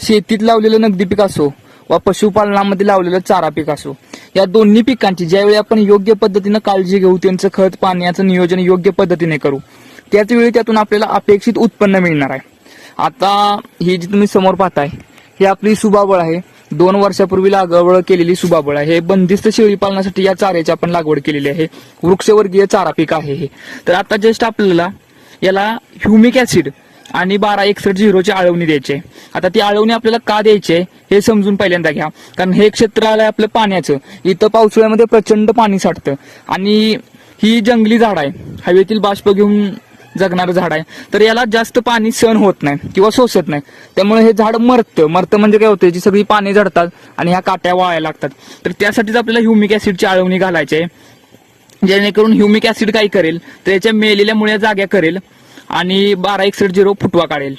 शेतीत लावलेलं नगदी पीक असो वा पशुपालनामध्ये लावलेलं चारा पीक असो या दोन्ही पिकांची ज्यावेळी आपण योग्य पद्धतीनं काळजी घेऊ त्यांचं खत पाण्याचं नियोजन योग्य पद्धतीने करू त्याच वेळी त्यातून आपल्याला अपेक्षित उत्पन्न मिळणार आहे. आता ही जी तुम्ही समोर पाहताय ही आपली सुबाबळ आहे. दोन वर्षापूर्वी लागवड केलेली सुबाबळ आहे. हे बंदिस्त शेळी पालनासाठी या चाऱ्याची आपण लागवड केलेली आहे. वृक्षवर्गीय चारा पीक आहे हे. तर आता जस्ट आपल्याला याला ह्युमिक ऍसिड आणि बारा एकसष्ट झिरोची आळवणी द्यायची. आहे आता ती आळवणी आपल्याला का द्यायची आहे हे समजून पहिल्यांदा घ्या. कारण हे क्षेत्र आलंय आपलं पाण्याचं. इथं पावसाळ्यामध्ये प्रचंड पाणी साठतं. आणि ही जंगली झाड आहे. हवेतील बाष्प घेऊन जगणारं झाड आहे. तर याला जास्त पाणी सहन होत नाही किंवा सोसत नाही. त्यामुळे हे झाड मरतं. मरतं म्हणजे काय होतं जी सगळी पाणी झडतात आणि ह्या काट्या वाळायला लागतात. तर त्यासाठीच आपल्याला ह्युमिक ऍसिडची आळवणी घालायची आहे. जेणेकरून ह्युमिक ऍसिड काय करेल? तर याच्या मेलेल्या मुळ्या जाग्या करेल. आणि बारा एकसष्ट झिरो फुटवा काढेल.